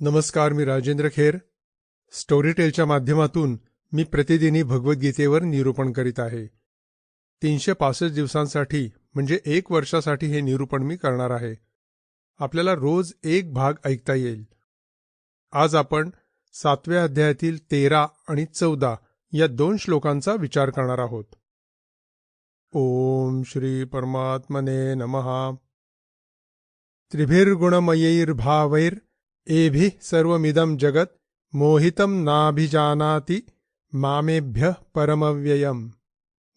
नमस्कार मी राजेंद्र खेर. स्टोरीटेलच्या माध्यमातून मी प्रतिदिनी भगवद्गीतेवर निरूपण करीत आहे. तीनशे पासष्ट दिवसांसाठी म्हणजे एक वर्षासाठी हे निरूपण मी करणार आहे. आपल्याला रोज एक भाग ऐकता येईल. आज आपण सातव्या अध्यायातील तेरा आणि चौदा या दोन श्लोकांचा विचार करणार आहोत. ओम श्री परमात्मने नमहा त्रिभिर्गुणमयैर्भावैर एभिः सर्वमिदं जगत् मोहितं नाभिजानाति मामेभ्यः परमव्ययम्।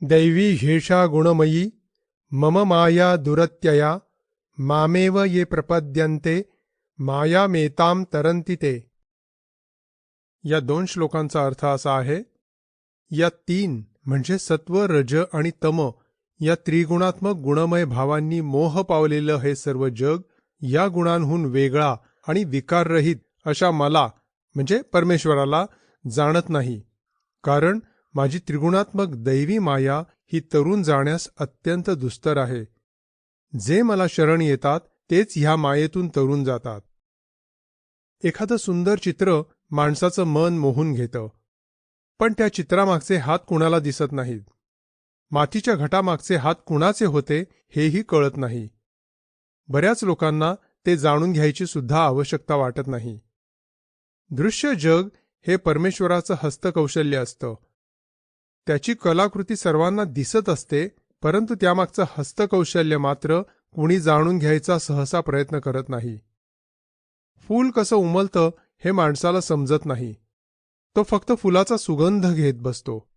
दैवी हेषा गुणमयी मम माया दुरत्यया मामेव ये प्रपद्यन्ते मायामेतां तरंति ते। या दोन श्लोकांचा अर्थ असा आहे या तीन म्हणजे सत्व रज आणि तम या त्रिगुणात्मक गुणमय भावांनी मोह पावलेलं हे सर्व जग या गुणांहून वेगळा आणि विकाररहित अशा मला म्हणजे परमेश्वराला जाणत नाही. कारण माझी त्रिगुणात्मक दैवी माया ही तरुण जाण्यास अत्यंत दुस्तर आहे. जे मला शरण येतात तेच ह्या मायेतून तरुण जातात. एखादं सुंदर चित्र माणसाचं मन मोहून घेतं. पण त्या चित्रामागचे हात कुणाला दिसत नाहीत. मातीच्या घटामागचे हात कुणाचे होते हेही कळत नाही. बऱ्याच लोकांना ते जाणून घ्यायची सुद्धा आवश्यकता वाटत नाही. दृश्य जग हे परमेश्वराचं हस्तकौशल्य असतं. त्याची कलाकृती सर्वांना दिसत असते परंतु त्यामागचं हस्तकौशल्य मात्र कुणी जाणून घ्यायचा सहसा प्रयत्न करत नाही. फूल कसं उमलतं हे माणसाला समजत नाही. तो फक्त फुलाचा सुगंध घेत बसतो.